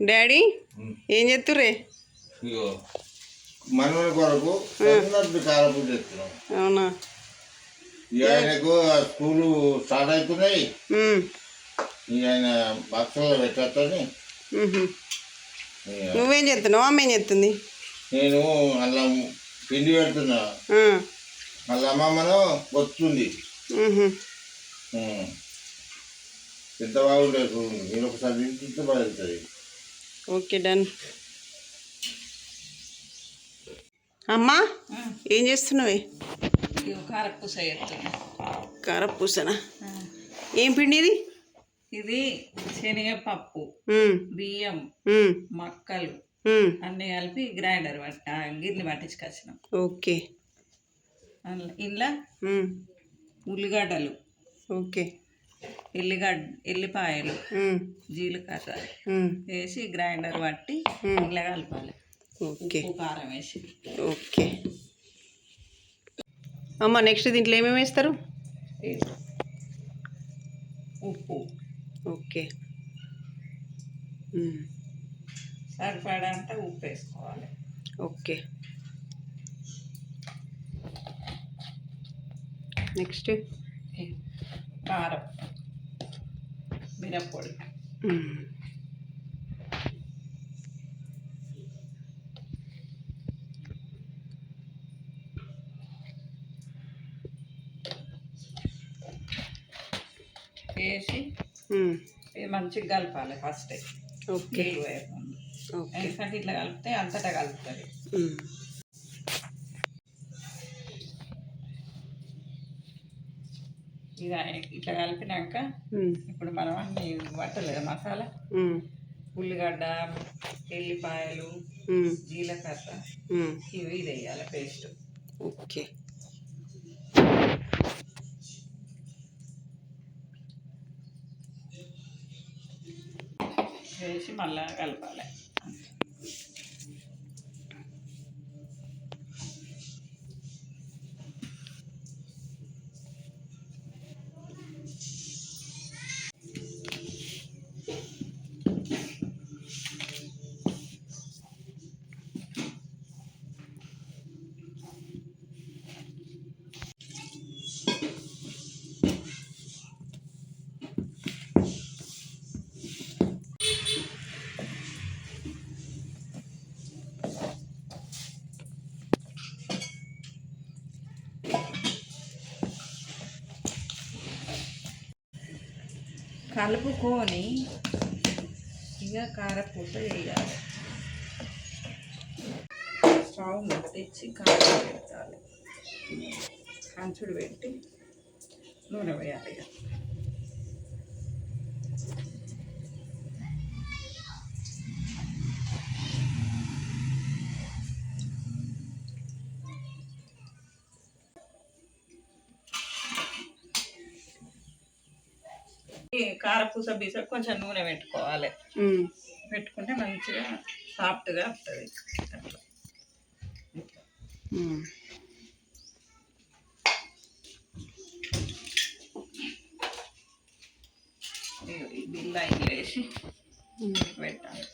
Daddy ఏం చేస్తుర్రే ఇగో మనవని కొరకు సన్నటి కారపూట తెస్తున్నాం అవునా? ఆయనకు స్కూలు స్టార్ట్ అవుతున్నాయి ఆయన బాక్సులో పెట్టని. నువ్వేం చేస్తున్నావు అమ్మ ఏం చేస్తుంది నేను అలా పిండి పెడుతున్నా. మళ్ళీ అమ్మమ్మను వస్తుంది. ఎంత బాగుంటుంది ఒకసారి బాగుంటుంది. Okay done. అమ్మా ఏం చేస్తున్నావే? కారపూస కారపూసనా? ఏం పిండి ఇది? ఇది శనగపప్పు బియ్యం మక్కలు. అన్నీ కలిపి గ్రైండర్ పట్టి గిన్నె పట్టించుకొచ్చినాం. ఓకే. ఇంట్లో ఉల్లిగడ్డలు. ఓకే. ఎల్లిగడ్డ ఎల్లిపాయలు జీలకర్ర వేసి గ్రైండర్ పట్టి ఇంట్లో కలపాలి. ఓకే. కారం వేసి. ఓకే. అమ్మ నెక్స్ట్ దీంట్లో ఏమేమి వేస్తారు. ఉప్పు. ఓకే. సరిపడంత ఉప్పు వేసుకోవాలి. ఓకే. నెక్స్ట్. కారం. మిరప్పొడి ఉమ్, వేసి ఉమ్, ఇది మంచిగా కలపాలి ఫస్ట్ ఓకే నీళ్ళు వేయకుండా ఓకే ఎందుకంటే ఇట్లా కలిపితే అంతటా కలుపుతుంది ఇక ఇట్లా కలిపినాక ఇప్పుడు మనం అన్ని పట్టలేదు మసాలా ఉల్లిగడ్డ ఎల్లిపాయలు జీలకర్ర ఇవి ఇది వేయాలి పేస్ట్. ఓకే. వేసి మళ్ళా కలపాలి. కలుపుకొని ఇక కారపూస వేయాలి. స్టవ్ తెచ్చి కారం పెట్టాలి కంచుడు పెట్టి నూనె వేయాలి కారపూస బీస కొంచెం నూనె పెట్టుకోవాలి. పెట్టుకుంటే మంచిగా సాఫ్ట్గా వస్తుంది అట్లా బిల్ల వేసి. పెట్టాలి.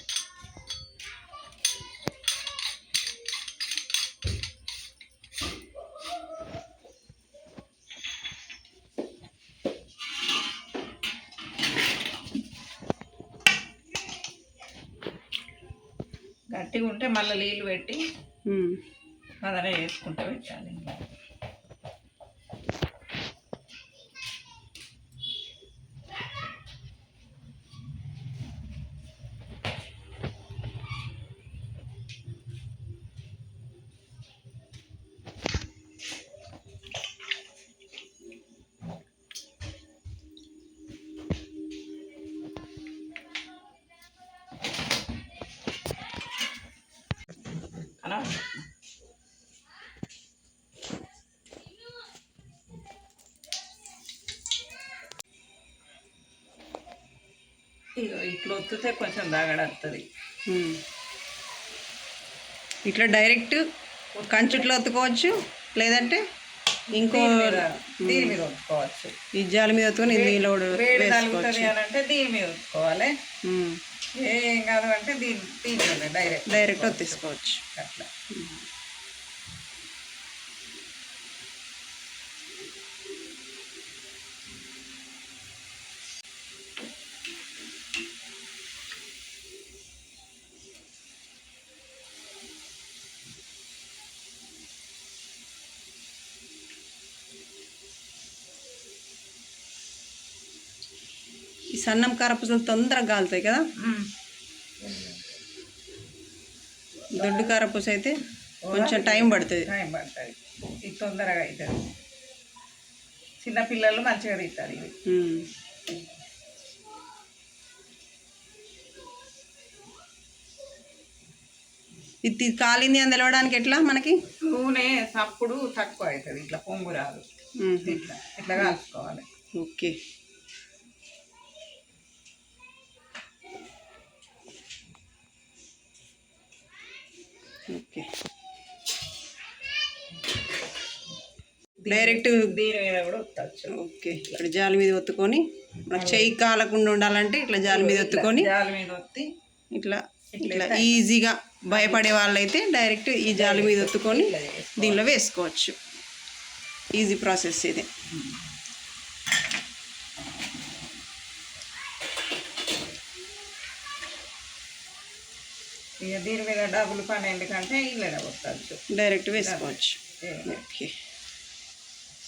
గట్టిగా ఉంటే మళ్ళీ నీళ్ళు పెట్టి. మదన వేసుకుంటూ పెట్టాలి ఇట్లా ఒత్తితే కొంచెం దాగడవుతుంది ఉమ్. ఇట్లా డైరెక్ట్ కంచుట్లో ఒత్తుకోవచ్చు లేదంటే ఇంకో దీని మీద ఒత్తుకోవచ్చు. ఈ జాలి మీద ఒత్తుకొని అని అంటే దీని మీద ఒత్తుకోవాలి. ఏం కాదు అంటే దీని దీంట్లోనే డైరెక్ట్ డైరెక్ట్ తీసుకోవచ్చు అట్లా. సన్నం కారపూసలు తొందరగా కాలుతాయి కదా. దొడ్డు కారపూస అయితే కొంచెం టైం పడుతుంది. టైం పడుతుంది. ఇది తొందరగా అవుతుంది. చిన్న పిల్లలు మంచిగా తింటారు ఇవి. ఉమ్. ఇది కాలింది అని తెలవడానికి ఎట్లా మనకి? నూనె సప్పుడు తక్కువ అవుతుంది. ఇట్లా పొంగు రాదు. ఉమ్. ఇట్లా. ఇట్లా కాల్చుకోవాలి. ఓకే. ఓకే. డైరెక్ట్ దీని మీద కూడా ఒత్తచ్చు. ఓకే. ఇక్కడ జాలి మీద ఒత్తుకొని మన చెయ్యి కాలకుండా ఉండాలంటే ఇట్లా జాలి మీద ఒత్తుకొని జాల మీద ఒత్తి ఇట్లా ఇట్లా ఈజీగా భయపడే వాళ్ళైతే డైరెక్ట్ ఈ జాలి మీద ఒత్తుకొని. దీనిలో వేసుకోవచ్చు. ఈజీ ప్రాసెస్ ఇది. ఇక దీని మీద డబ్బులు పన్నెండు కంటే ఇళ్ళనే ఒత్తచ్చు డైరెక్ట్ వేసుకోవచ్చు. ఓకే.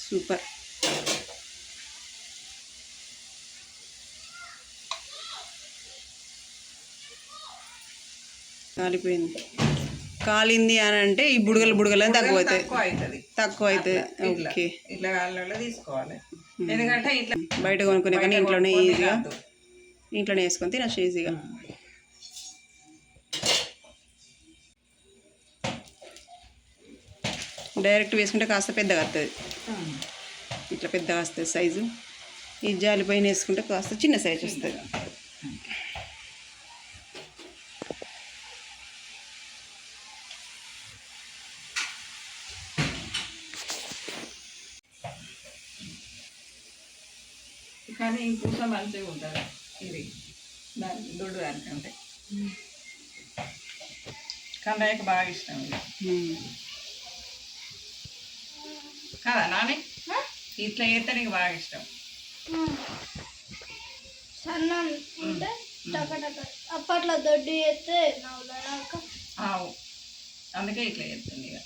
సూపర్. కాలిపోయింది. కాలింది అని అంటే ఈ బుడగలు బుడగలు అని తక్కువ అవుతుంది తక్కువ అవుతుంది ఓకే. ఇట్లా గాలిలో తీసుకోవాలి. ఎందుకంటే ఇట్లా బయట కొనుక్కునే కానీ ఇంట్లోనే ఈజీగా. ఇంట్లోనే వేసుకొని తినచ్చు ఈజీగా. డైరెక్ట్ వేసుకుంటే కాస్త పెద్దగా వస్తుంది. ఇట్లా పెద్దగా వస్తుంది సైజు. ఈ జాలి పైన వేసుకుంటే కాస్త చిన్న సైజు వస్తుంది. కానీ పూస మంచిగా ఉంటుంది. ఇది దాని దొడ్డు దానికంటే. కన్నయ్యకి బాగా ఇష్టం ఇది. కదా నాని? ఇట్లా చేస్తే నీకు బాగా ఇష్టం. సన్నం ఉంటే టకటక. అప్పట్లో దొడ్డు చేస్తే నవ్వులాక ఆవు. అందుకే ఇట్లా చేస్తుంది ఇక.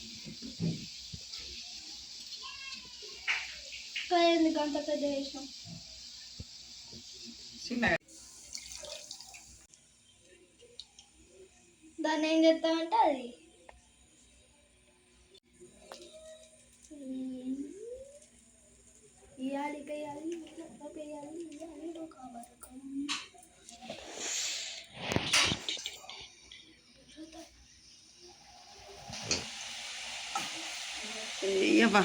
ఎందుకు అంత పెద్ద చేసినాం? చిన్నగా. దాన్ని ఏం చేస్తామంటే అది అయ్యబ్బా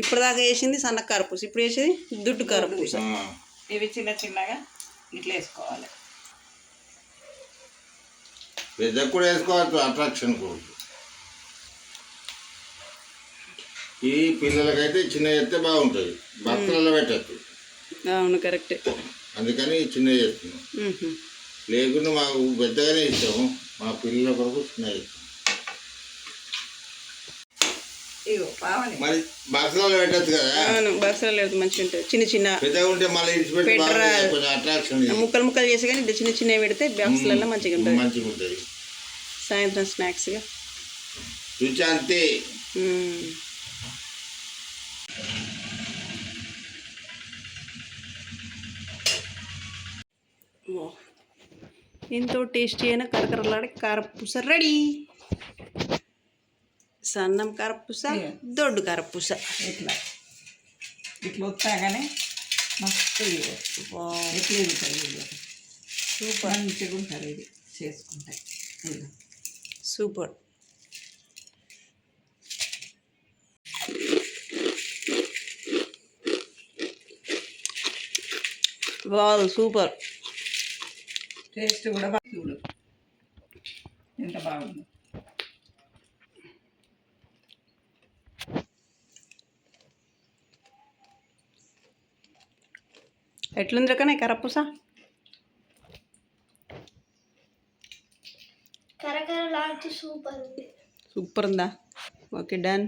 ఇప్పుడు దాకా వేసింది సన్న కారపూస ఇప్పుడు వేసేది దుడ్డు కారపూస. ఇవి చిన్న చిన్నగా ఇట్లా వేసుకోవాలి. పెద్ద కూడా వేసుకోవచ్చు అట్రాక్షన్ కోసం ఈ పిల్లలకైతే చిన్న చేస్తే బాగుంటుంది. భక్తులలో పెట్టచ్చు అవును కరెక్టే. అందుకని చిన్న చేస్తున్నాం. లేకుండా మాకు పెద్దగానే ఇస్తాము. మా పిల్లల కొరకు చిన్న చేస్తాం మరి బాక్సులలో పెట్టచ్చు కదా? అవును లేదు మంచిగా ఉంటుంది. చిన్న చిన్న పెద్దగా ఉంటే మళ్ళీ ఇడిచిపెట్టి కొంచెం అట్రాక్షన్. ముక్కలు ముక్కలు చేసి కానీ చిన్న చిన్నవి పెడితే బాక్స్లలో మంచిగా ఉంటుంది. మంచిగా ఉంటుంది. సాయంత్రం స్నాక్స్గా. రుచి అంతే. ఎంతో టేస్టీ అయిన కరకరలాడే కారపూస రెడీ. సన్నం కారపూస దొడ్డు కారపూస. ఇట్లా. ఇట్లా వస్తాగానే మస్తు. ఎట్లా ఇది సూపర్. మంచిగా ఉంటుంది ఇది చేసుకుంటే ఇదిగో. సూపర్. Wow super. టేస్ట్ కూడా బాగా చూడు. ఎంత బాగుంది. ఎట్లుంది రకనే కరపూస? కరకరలాడుతూ సూపర్ ఉంది. సూపర్ ఉందా ఓకే డన్.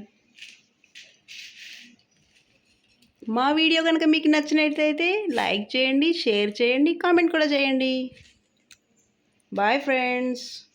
మా వీడియో కనుక మీకు నచ్చినట్లయితే లైక్ చేయండి షేర్ చేయండి కామెంట్ కూడా చేయండి. Bye friends.